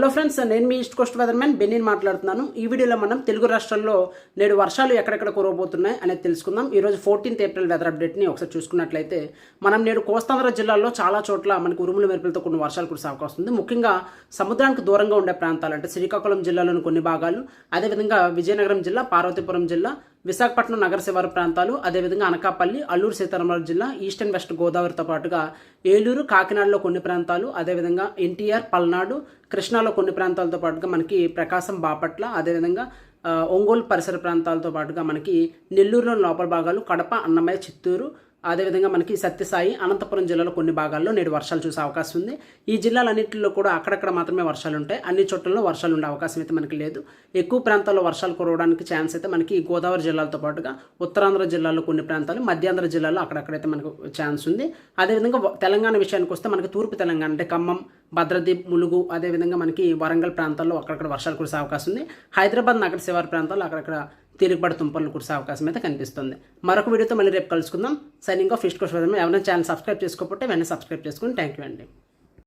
Hello friends నేను మీ east coast weather man బెన్నీని మాట్లాడుతున్నాను. ఈ వీడియోలో మనం తెలుగు రాష్ట్రాల్లో నేడు వర్షాలు ఎక్కడెక్కడ కురవబోతున్నాయి అనేది తెలుసుకుందాం. ఈ రోజు ఫోర్టీన్త్ ఏప్రిల్ వెదర్ అప్డేట్ని ఒకసారి చూసుకున్నట్లయితే మనం నేడు కోస్తాంధ్ర జిల్లాలో చాలా చోట్ల మనకు ఉరుముల మెరుపులతో కొన్ని వర్షాలు కురిసే అవకాశం ఉంది. ముఖ్యంగా సముద్రానికి దూరంగా ఉండే ప్రాంతాలు అంటే శ్రీకాకుళం జిల్లాలోని కొన్ని భాగాలు అదేవిధంగా విజయనగరం జిల్లా పార్వతీపురం జిల్లా విశాఖపట్నం నగర శివారు ప్రాంతాలు అదేవిధంగా అనకాపల్లి అల్లూరు సీతారామరాజు జిల్లా ఈస్ట్ అండ్ వెస్ట్ గోదావరితో పాటుగా ఏలూరు కాకినాడలో కొన్ని ప్రాంతాలు అదేవిధంగా ఎన్టీఆర్ పల్నాడు కృష్ణాలో కొన్ని ప్రాంతాలతో పాటుగా మనకి ప్రకాశం బాపట్ల అదేవిధంగా ఒంగోలు పరిసర ప్రాంతాలతో పాటుగా మనకి నెల్లూరులో లోపల భాగాలు కడప అన్నమయ్య చిత్తూరు అదేవిధంగా మనకి సత్యసాయి అనంతపురం జిల్లాలో కొన్ని భాగాల్లో నేడు వర్షాలు చూసే అవకాశం ఉంది. ఈ జిల్లాలన్నింటిలో కూడా అక్కడక్కడ మాత్రమే వర్షాలు ఉంటాయి. అన్ని చోట్లలో వర్షాలు ఉండే అవకాశం అయితే మనకి లేదు. ఎక్కువ ప్రాంతాల్లో వర్షాలు కురవడానికి ఛాన్స్ అయితే మనకి గోదావరి జిల్లాలతో పాటుగా ఉత్తరాంధ్ర జిల్లాలో కొన్ని ప్రాంతాలు మధ్యాంధ్ర జిల్లాలో అక్కడక్కడైతే మనకు ఛాన్స్ ఉంది. అదేవిధంగా తెలంగాణ విషయానికి వస్తే మనకి తూర్పు తెలంగాణ అంటే ఖమ్మం భద్రదీప్ ములుగు అదేవిధంగా మనకి వరంగల్ ప్రాంతాల్లో అక్కడక్కడ వర్షాలు కురిసే అవకాశం ఉంది. హైదరాబాద్ నగర శివారు ప్రాంతాల్లో అక్కడక్కడ తేలికపడి తుంపర్లు కురిసే అవకాశం అయితే కనిపిస్తుంది. మరొక వీడియోతో మళ్ళీ రేపు కలుసుకుందాం. సైనింగ్ ఆఫ్ ఫిస్ట్ కోర్స్ ఎవరైనా ఛానల్ సబ్స్క్రైబ్ చేసుకోకపోతే వెంటనే సబ్స్క్రైబ్ చేసుకుని థ్యాంక్ యూ అండి.